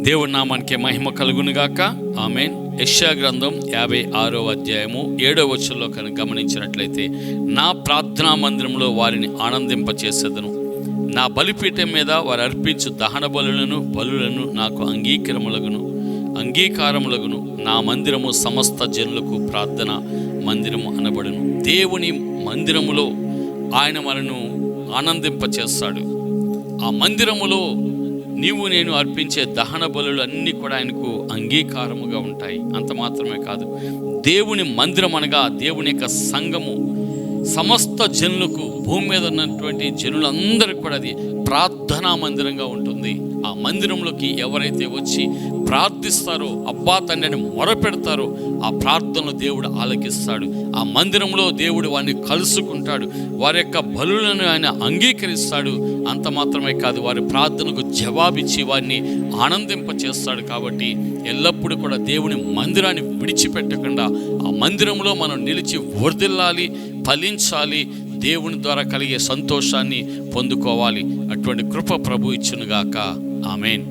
దేవుడి నామానికి మహిమ కలుగునుగాక. ఆమెన్. యశ్యా గ్రంథం యాభై ఆరో అధ్యాయము ఏడో వచ్చంలో కనుక గమనించినట్లయితే నా ప్రార్థనా మందిరంలో వారిని ఆనందింపచేసేదను. నా బలిపీఠం మీద వారు అర్పించు దహన బలులను బలులను నాకు అంగీకారములగును. అంగీకారములగును. నా మందిరము సమస్త జనులకు ప్రార్థన మందిరము అనబడును. దేవుని మందిరములో ఆయన మనను ఆనందింపచేస్తాడు. ఆ మందిరములో నీవు నేను అర్పించే దహన బలులు అన్నీ కూడా ఆయనకు అంగీకారముగా ఉంటాయి. అంత మాత్రమే కాదు. దేవుని మందిరం అనగా దేవుని యొక్క సంఘము. సమస్త జనులకు భూమి మీద ఉన్నటువంటి జనులందరికీ కూడా అది ప్రార్థనా మందిరంగా ఉంటుంది. ఆ మందిరంలోకి ఎవరైతే వచ్చి ప్రార్థిస్తారో అబ్బా తండ్రిని మొరపెడతారో ఆ ప్రార్థనలు దేవుడు ఆలకిస్తాడు. ఆ మందిరంలో దేవుడు వారిని కలుసుకుంటాడు. వారి యొక్క బలులను ఆయన అంగీకరిస్తాడు. అంత మాత్రమే కాదు వారి ప్రార్థనకు జవాబిచ్చి వారిని ఆనందింపచేస్తాడు కాబట్టి ఎల్లప్పుడూ కూడా దేవుని మందిరాన్ని విడిచిపెట్టకుండా ఆ మందిరంలో మనం నిలిచి వర్దిల్లాలి. ఫలించాలి. దేవుని ద్వారా కలిగే సంతోషాన్ని పొందుకోవాలి. అటువంటి కృప ప్రభు ఇచ్చునుగాక. ఆమెన్.